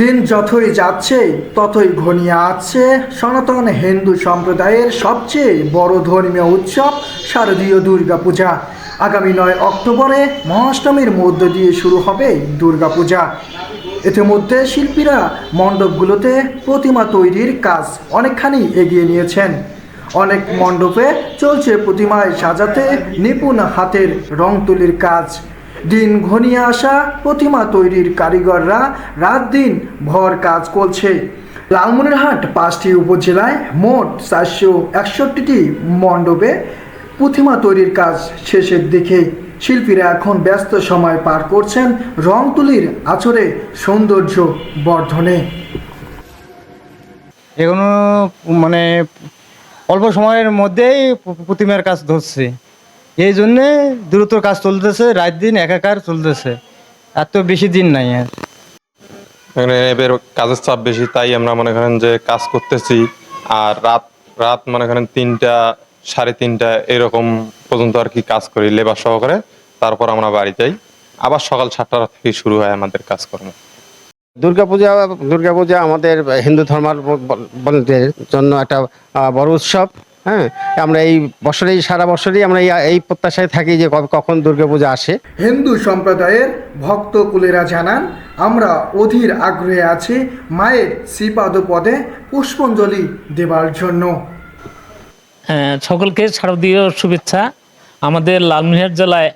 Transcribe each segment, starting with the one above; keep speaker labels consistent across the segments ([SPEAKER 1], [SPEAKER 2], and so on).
[SPEAKER 1] দিন যতই যাচ্ছে, ততই ঘনিয়ে আসছে। সনাতন হিন্দু সম্প্রদায়ের সবচেয়ে বড় ধর্মীয় উৎসব শারদীয় দুর্গাপূজা। আগামী নয় অক্টোবরে মহাষ্টমীর মধ্য দিয়ে শুরু হবে দুর্গাপূজা। ইতিমধ্যে শিল্পীরা মণ্ডপগুলোতে প্রতিমা তৈরির কাজ অনেকখানি এগিয়ে নিয়েছেন। অনেক মণ্ডপে চলছে প্রতিমায় সাজাতে নিপুণ হাতের রং তুলির কাজ। দিন ঘনিয়ে আসা প্রতিমা তৈরির কারিগররা রাত দিন ভর কাজ করছে। লালমনিরহাট পাঁচটি উপজেলায় মোট চারশো একষট্টিটি মণ্ডপে প্রতিমা তৈরির কাজ শেষের দিকে। শিল্পীরা এখন ব্যস্ত সময় পার করছেন রং তুলির আচরে সৌন্দর্য বর্ধনে।
[SPEAKER 2] এগুলো মানে অল্প সময়ের মধ্যেই প্রতিমার কাজ ধরছে। এই জন্যে দ্রুত কাজ চলতেছে রাত দিন একাকার চলতেছে। এত বেশি দিন নাই আর।
[SPEAKER 3] এবার কাজের চাপ বেশি তাই আমরা মনে করেন যে কাজ করতেছি। আর রাত রাত মনে করেন তিনটা সাড়ে তিনটা এরকম পর্যন্ত আর কি কাজ করি লেবার সহকারে। তারপর আমরা বাড়ি যাই। আবার সকাল সাতটা থেকে শুরু হয় আমাদের কাজকর্ম।
[SPEAKER 4] দুর্গাপূজা দুর্গাপূজা আমাদের হিন্দু ধর্মাবলম্বীদের জন্য একটা বড় উৎসব। হ্যাঁ আমরা এই বছরেই সারা বছরই আমরা এই এই প্রত্যাশায় থাকি যে কবে- কখন দুর্গাপূজা আসে।
[SPEAKER 1] হিন্দু সম্প্রদায়ের ভক্তকুলেরা জানান আমরা অধীর আগ্রহে আছি মায়ের শ্রীপাদ পদে পুষ্পাঞ্জলি দেবার জন্য।
[SPEAKER 5] হ্যাঁ, সকলকে শারদীয় শুভেচ্ছা। আমাদের লালমিহাট জেলায়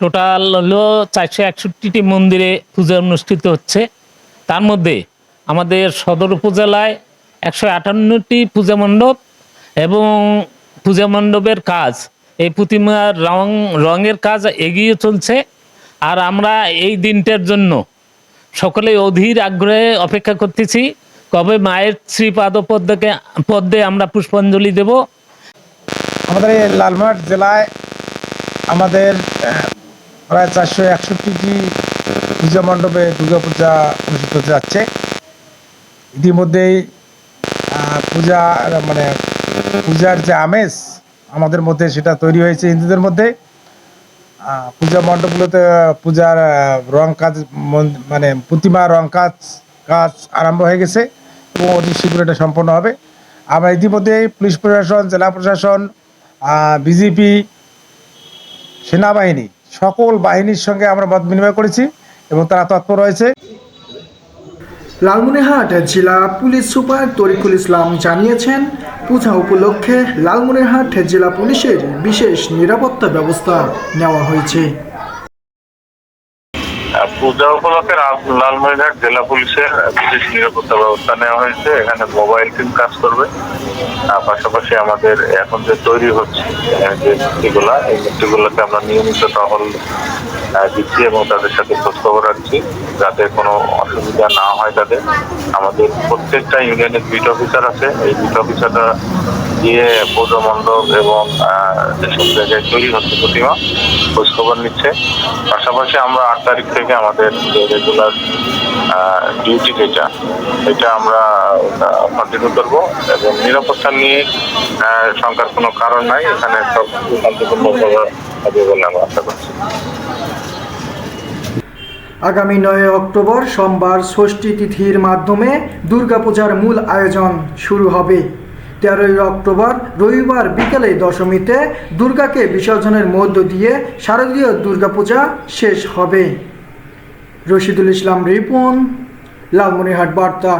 [SPEAKER 5] টোটাল হলো চারশো একষট্টিটি মন্দিরে পূজা অনুষ্ঠিত হচ্ছে। তার মধ্যে আমাদের সদর উপজেলায় একশো আটান্নটি পূজা মণ্ডপ এবং পূজা মণ্ডপের কাজ। এই প্রতিমার রং, রঙের কাজ এগিয়ে চলছে আর আমরা এই দিনটার জন্য সকলে অধীর আগ্রহে অপেক্ষা করতেছি, কবে মায়ের শ্রীপাদ পদ্মকে, পদ্মে আমরা পুষ্পাঞ্জলি দেব।
[SPEAKER 6] আমাদের এই লালমোহট জেলায় আমাদের প্রায় চারশো একষট্টিটি পূজা মণ্ডপে দুর্গাপূজা অনুষ্ঠিত হতে যাচ্ছে। ইতিমধ্যেই পূজা মানে পূজার যে আমেজ আমাদের মধ্যে সেটা তৈরি হয়েছে হিন্দুদের মধ্যে। পূজা মণ্ডপগুলোতে পূজার রং কাজ মানে প্রতিমা রং কাজ কাজ আরম্ভ হয়ে গেছে এবং অতি শীঘ্র এটা সম্পন্ন হবে। আমরা ইতিমধ্যে পুলিশ প্রশাসন, জেলা প্রশাসন বিজেপি, সেনাবাহিনী, সকল বাহিনীর সঙ্গে আমরা মত বিনিময় করেছি এবং তারা তৎপর রয়েছে
[SPEAKER 1] লালমনিরহাট জেলা পুলিশ সুপার তরিকুল ইসলাম জানিয়েছেন, পূজা উপলক্ষে লালমনিরহাট জেলা পুলিশের বিশেষ নিরাপত্তা ব্যবস্থা নেওয়া হয়েছে।
[SPEAKER 7] পূজা উপলক্ষে লাল- লালমনিরহাট জেলা পুলিশের বিশেষ নিরাপত্তা ব্যবস্থা নেওয়া হয়েছে। এখানে মোবাইল টিম কাজ করবে। আর পাশাপাশি আমাদের এখন যে তৈরি হচ্ছে যে মূর্তিগুলা, এই মূর্তিগুলোতে আমরা নিয়মিত টহল দিচ্ছি এবং তাদের সাথে খোঁজখবর রাখছি। যাতে কোনো অসুবিধা না হয় তাদের। আমাদের প্রত্যেকটা ইউনিয়নের বিট অফিসার আছে। এই বিট অফিসাররা গিয়ে পুজো মণ্ডপ এবং যেসব জায়গায় তৈরি হচ্ছে প্রতিমা, খোঁজখবর নিচ্ছে। পাশাপাশি আমরা আট তারিখ থেকে আমাদের যে রেগুলার ডিউটি যেটা, এটা আমরা কন্টিনিউ করব এবং নিরাপত্তা নিয়ে শঙ্কার কোনো কারণ নাই। এখানে সব শান্তিপূর্ণভাবে হবে বলে আমরা আশা করছি।
[SPEAKER 1] আগামী নয় অক্টোবর সোমবার ষষ্ঠী তিথির মাধ্যমে দুর্গাপূজার মূল আয়োজন শুরু হবে। তেরোই অক্টোবর রবিবার বিকেলে দশমীতে দুর্গাকে বিসর্জনের মধ্য দিয়ে শারদীয় দুর্গাপূজা শেষ হবে। রশিদুল ইসলাম রিপন, লালমনিরহাট বার্তা।